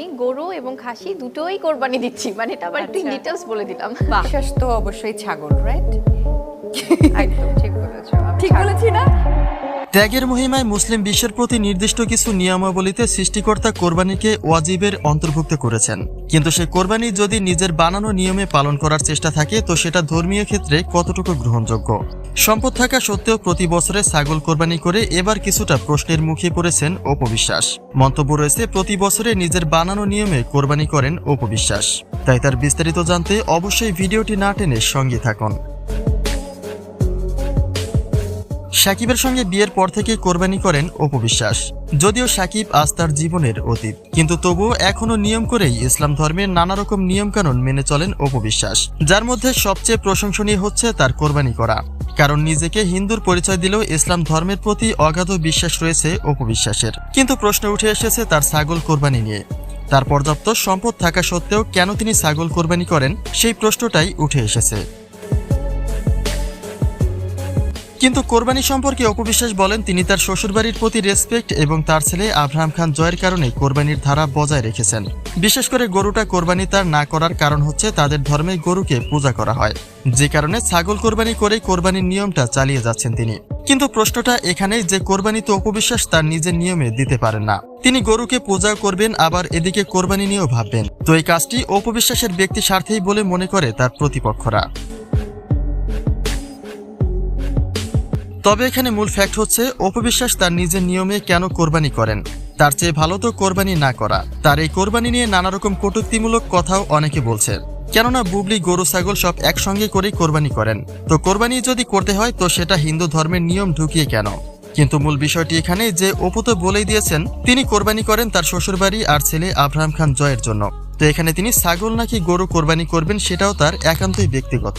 আমি গরু এবং খাসি দুটোই কোরবানি দিচ্ছি। মানে এটা আবার একটু আচ্ছা। ডিটেলস বলে দিলাম। বিশ্বাস তো অবশ্যই ছাগল রাইট একদম ঠিক বলেছ ত্যাগের মহিমায় মুসলিম বিশ্বের প্রতি নির্দিষ্ট কিছু নিয়মাবলীতে সৃষ্টিকর্তা কোরবানিকে ওয়াজিবের অন্তর্ভুক্ত করেছেন। কিন্তু সে কোরবানি যদি নিজের বানানো নিয়মে পালন করার চেষ্টা থাকে, তো সেটা ধর্মীয় ক্ষেত্রে কতটুকু গ্রহণযোগ্য? সম্পদ থাকা সত্ত্বেও প্রতি বছরে ছাগল কোরবানি করে এবার কিছুটা প্রশ্নের মুখে পড়েছেন অপবিশ্বাস। মন্তব্য রয়েছে, প্রতি বছরে নিজের বানানো নিয়মে কোরবানি করেন অপবিশ্বাস। তাই তার বিস্তারিত জানতে অবশ্যই ভিডিওটি না টেনে সঙ্গে থাকুন। সাকিবের সঙ্গে বিয়ের পর থেকে কোরবানি করেন অপবিশ্বাস যদিও সাকিব আজ তার জীবনের অতীত, কিন্তু তবুও এখনও নিয়ম করেই ইসলাম ধর্মের নানা রকম নিয়মকানুন মেনে চলেন অপবিশ্বাস যার মধ্যে সবচেয়ে প্রশংসনীয় হচ্ছে তার কোরবানি করা। কারণ নিজেকে হিন্দুর পরিচয় দিলেও ইসলাম ধর্মের প্রতি অগাধ বিশ্বাস রয়েছে অপবিশ্বাসের কিন্তু প্রশ্ন উঠে এসেছে তার ছাগল কোরবানি নিয়ে। তার পর্যাপ্ত সম্পদ থাকা সত্ত্বেও কেন তিনি ছাগল কোরবানি করেন, সেই প্রশ্নটাই উঠে এসেছে। কিন্তু কোরবানি সম্পর্কে অপবিশ্বাস বলেন তিনি তার শ্বশুরবাড়ির প্রতি রেসপেক্ট এবং তার ছেলে আব্রাহাম খান জয়ের কারণে কোরবানির ধারা বজায় রেখেছেন। বিশেষ করে গরুটা কোরবানি তার না করার কারণ হচ্ছে তাদের ধর্মে গরুকে পূজা করা হয়। যে কারণে ছাগল কোরবানি করে কোরবানির নিয়মটা চালিয়ে যাচ্ছেন তিনি। কিন্তু প্রশ্নটা এখানেই যে কোরবানি তো অপবিশ্বাস তার নিজের নিয়মে দিতে পারেন না। তিনি গরুকে পূজা করবেন, আবার এদিকে কোরবানি নিয়েও ভাববেন। তো এই কাজটি অপবিশ্বাসের ব্যক্তি স্বার্থেই বলে মনে করে তার প্রতিপক্ষরা। তবে এখানে মূল ফ্যাক্ট হচ্ছে অপবিশ্বাস তার নিজের নিয়মে কেন কোরবানি করেন? তার চেয়ে ভালো তো কোরবানি না করা। তার এই কোরবানি নিয়ে নানা রকম কটূক্তিমূলক কথাও অনেকে বলছে। কেননা বুবলি, গরু, ছাগল সব একসঙ্গে করেই কোরবানি করেন। তো কোরবানি যদি করতে হয়, তো সেটা হিন্দু ধর্মের নিয়ম ঢুকিয়ে কেন? কিন্তু মূল বিষয়টি এখানে যে অপু তো বলেই দিয়েছেন, তিনি কোরবানি করেন তার শ্বশুরবাড়ি আর ছেলে আব্রাহাম খান জয়ের জন্য। তো এখানে তিনি ছাগল নাকি গরু কোরবানি করবেন, সেটাও তার একান্তই ব্যক্তিগত।